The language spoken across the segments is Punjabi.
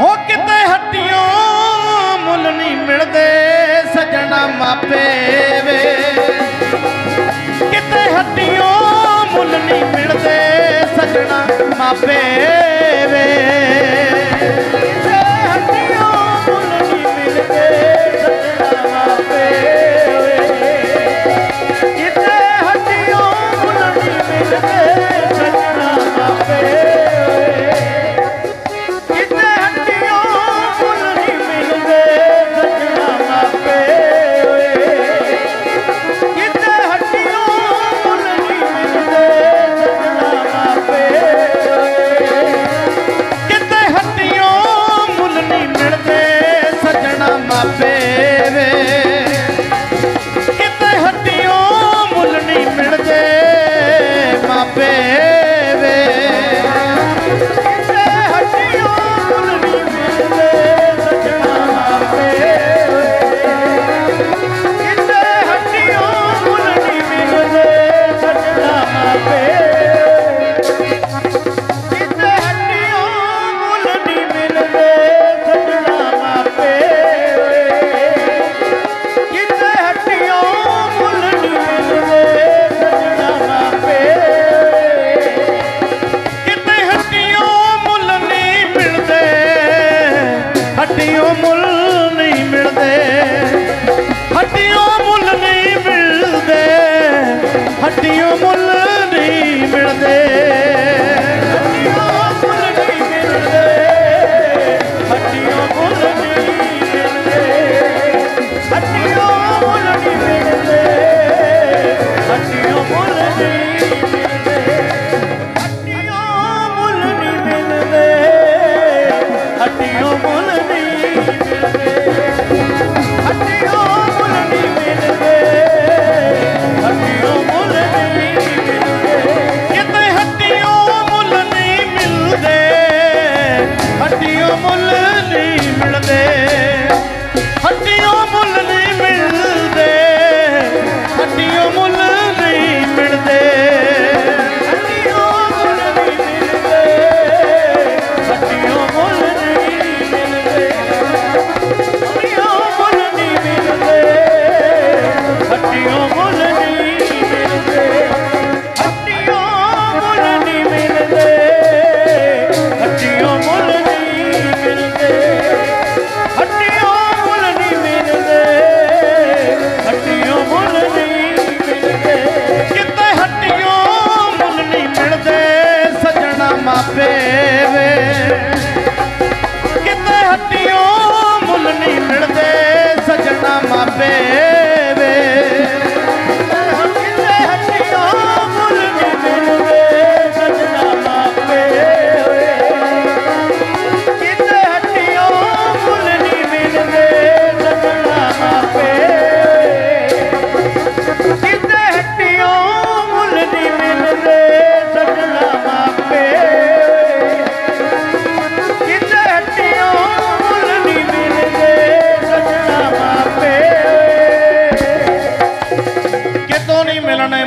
ਹੋ ਕਿਤੇ ਹੱਟਿਓ, ਮੁੱਲ ਨਹੀਂ ਮਿਲਦੇ, ਸਜਣਾ ਮਾਪੇ ਵੇ। ਕਿਤੇ ਹੱਟਿਓ, ਮੁੱਲ ਨਹੀਂ ਮਿਲਦੇ, ਸਜਣਾ ਮਾਪੇ ਕਿਤੇ ਹੱਡੀਆਂ ਮੁੱਲ ਨਹੀਂ ਮਿਲਦੇ ਮਾਪੇ। অমল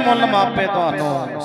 ਮੁੱਲ ਮਾਪੇ ਤੁਹਾਨੂੰ